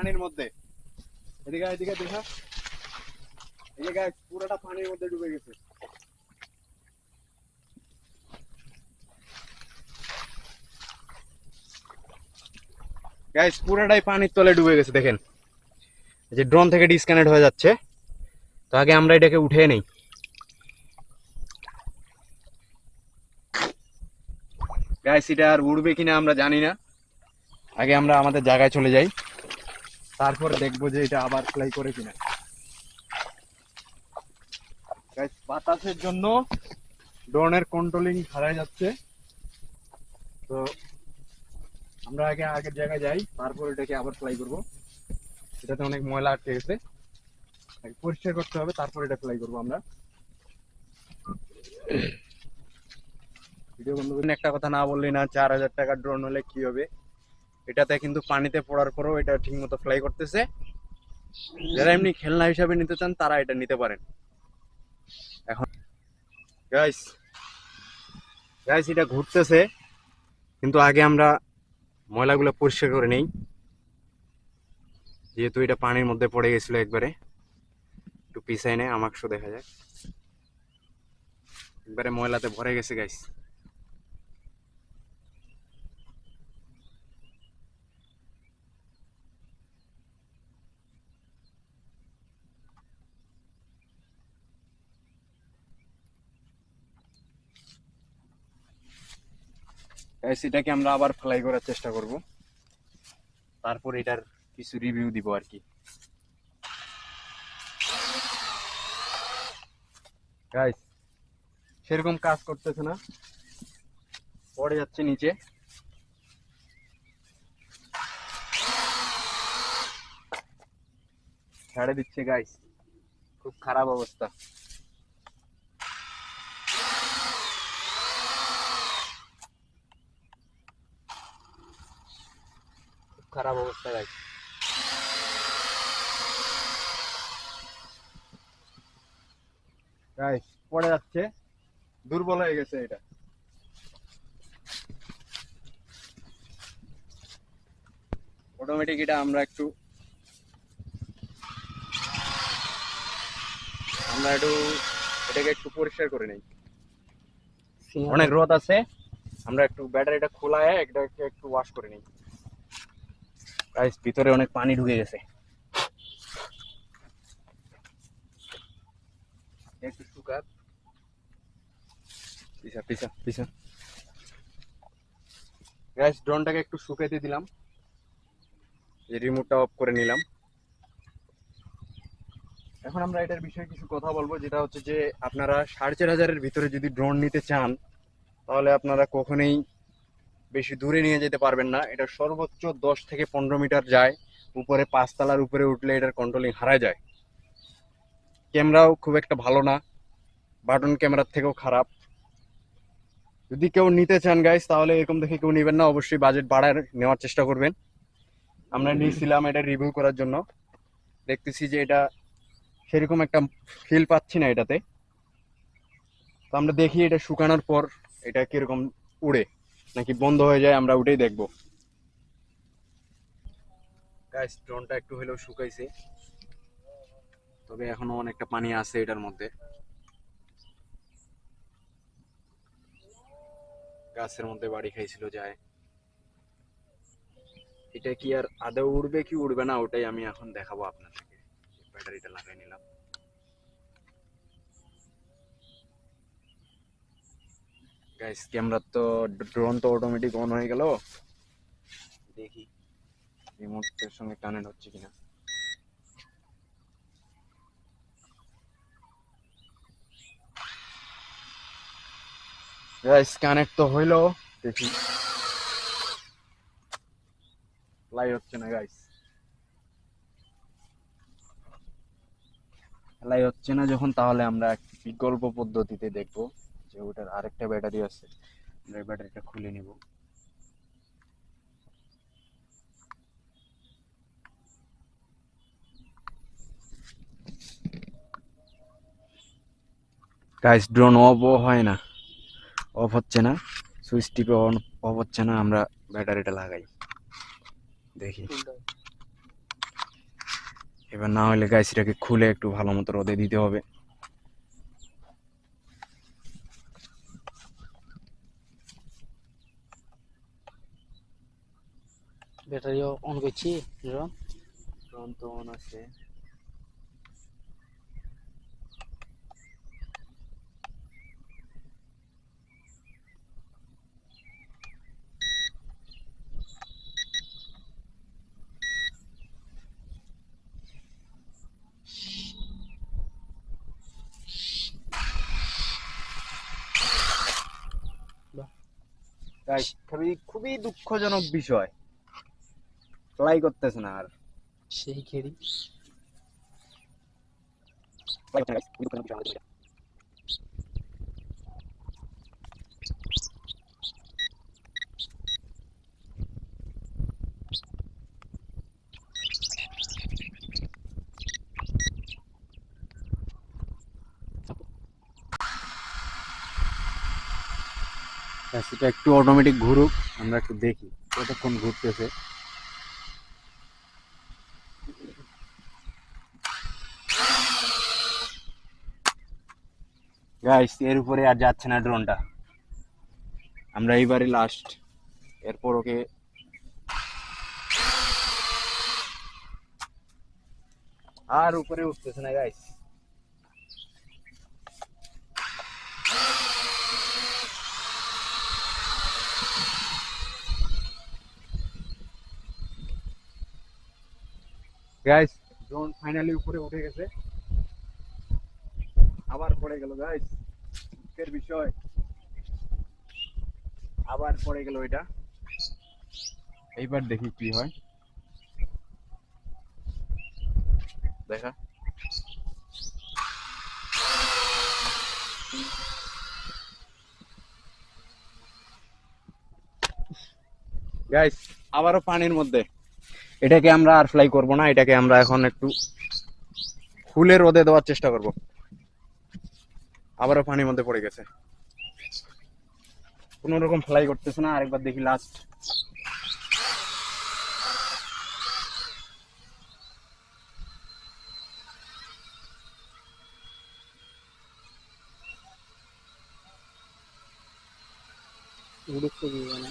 পানির মধ্যে। এদিকে এদিকে দেখা। এই গাইস পুরোটা পানির মধ্যে ডুবে গেছে। গাইস পুরোটাই পানির তলে ডুবে গেছে, দেখেন। যে ড্রোন থেকে ডিসকানেক্ট হয়ে যাচ্ছে। তো আগে আমরা এটাকে উঠে নেই। গাইস এটা আর উড়বে কিনা আমরা জানি না। আগে আমরা আমাদের জায়গায় চলে যাই। তারপর দেখব যে এটা আবার ফ্লাই করে কিনা। বাতাসের জন্য ড্রোনের কন্ট্রোলিং হারায় যাচ্ছে। তো আমরা আগে আগের জায়গায় যাই, তারপর এটাকে আবার ফ্লাই করব। এটাতে অনেক ময়লা আটকে গেছে। পরিষ্কার করতে হবে, তারপর এটা ফ্লাই করব আমরা। ভিডিও বন্ধ একটা কথা না বললি না, চার হাজার টাকার ড্রোন হলে কি হবে? এটাতে কিন্তু পানিতে পড়ার পরেও এটা ঠিক মতো ফ্লাই করতেছে। যারা এমনি খেলনা হিসাবে নিতে চান, তারা এটা নিতে পারেন। এখন গাইস গাইস এটা ঘুরতেছে, কিন্তু আগে আমরা ময়লাগুলো পরিষ্কার করে নেই। যেহেতু এটা পানির মধ্যে পড়ে গেছিল একবারে। একটু পিছাই নেই আমাকশো দেখা যায় একবারে ময়লাতে ভরে গেছে গাইস এটাকে আমরা আবার ফ্লাই করার চেষ্টা করব। তারপর এটার কিছু রিভিউ দিব আর কি। গাইস সেরকম কাজ করতেছে না। পড়ে যাচ্ছে নিচে। ছেড়ে দিচ্ছে গাইস খুব খারাপ অবস্থা। খারাপ অবস্থা গাইস গাইস পড়ে যাচ্ছে। দুর্বল হয়ে গেছে এটা। অটোমেটিক এটা আমরা একটু আমরা একটু এটাকে একটু পরিষ্কার করে নেই। অনেক রোদ আছে। আমরা একটু ব্যাটারিটা খোলায় এটাকে একটু ওয়াশ করে নিই। গাইস ভিতরে অনেক পানি ঢুকে গেছে। একটু শুকাত পিছা পিছা পিছা। গাইস ড্রোনটাকে একটু শুকাইতে দিলাম। এই রিমোটটা অফ করে নিলাম। এখন আমরা এটার বিষয়ে কিছু কথা বলব, যেটা হচ্ছে যে আপনারা সাড়ে চার হাজারের ভিতরে যদি ড্রোন নিতে চান, তাহলে আপনারা কখনোই বেশি দূরে নিয়ে যেতে পারবেন না। এটা সর্বোচ্চ দশ থেকে পনেরো মিটার যায়। উপরে পাঁচতলার উপরে উঠলে এটার কন্ট্রোলিং হারায় যায়। ক্যামেরাও খুব একটা ভালো না। বাটন ক্যামেরার থেকেও খারাপ। যদি কেউ নিতে চান গাইস তাহলে এরকম দেখে কেউ নেবেন না। অবশ্যই বাজেট বাড়ায় নেওয়ার চেষ্টা করবেন। আমরা নিয়েছিলাম এটা রিভিউ করার জন্য। দেখতেছি যে এটা সেরকম একটা ফিল পাচ্ছি না এটাতে। তো আমরা দেখি এটা শুকানোর পর এটা কীরকম উড়ে। নাকি বন্ধ হয়ে যায় আমরা ওটাই দেখব। গাইস ড্রোনটা একটু হলেও শুকাইছে। তবে এখনও অনেকটা পানি আছে এটার মধ্যে। গাছের মধ্যে বাড়ি খাইছিল যায়। এটা কি আর আদৌ উড়বে কি উড়বে না, ওটাই আমি এখন দেখাবো আপনাদেরকে। ব্যাটারিটা লাগাই নিলাম। গাইস ক্যামেরার তো ড্রোন তো অটোমেটিক অন হয়ে গেল। দেখি। রিমোটের সঙ্গে কানেক্ট হচ্ছে কিনা? গাইস কানেক্ট তো হইল দেখি। লাই হচ্ছে না গাইস লাই হচ্ছে না যখন তাহলে আমরা বিকল্প পদ্ধতিতে দেখব। যে ওটার আরেকটা ব্যাটারি আছে আমরা ব্যাটারিটা খুলে নিব। গাইস ড্রোন অফও হয় না অফ হচ্ছে না সুইচ টিপে অন অফ হচ্ছে না আমরা ব্যাটারিটা লাগাই। দেখি। এবার না হলে গাইস এটাকে খুলে একটু ভালো মতো রোদে দিতে হবে। ব্যাটারিও অন করছি ড্রোন ড্রোন তো অন আছে। খুবই খুবই দুঃখজনক বিষয়। ফ্লাই করতেছে না আর। সেই খেড়ি এটা একটু অটোমেটিক ঘুরুক আমরা একটু দেখি কতক্ষণ ঘুরতেছে। গাইস এর উপরে আর যাচ্ছে না ড্রোনটা। আমরা এইবারই লাস্ট এরপর ওকে আর উপরে উঠতেছে না গাইস গাইস ড্রোন ফাইনালি উপরে উঠে গেছে। আবার পড়ে গেল গাইস দুঃখের বিষয়। আবার পড়ে গেল এটা। এইবার দেখি কি হয়। দেখা। গাইস আবারও পানির মধ্যে। এটাকে আমরা আর ফ্লাই করব না এটাকে আমরা এখন একটু খুলে রোদে দেওয়ার চেষ্টা করব। আবারও পানির মধ্যে পড়ে গেছে। কোনো রকম ফ্লাই করতেছে না, আরেকবার দেখি লাস্ট উড়ুকতে দিবে না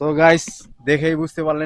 তো গাইস দেখেই বুঝতে পারলেন।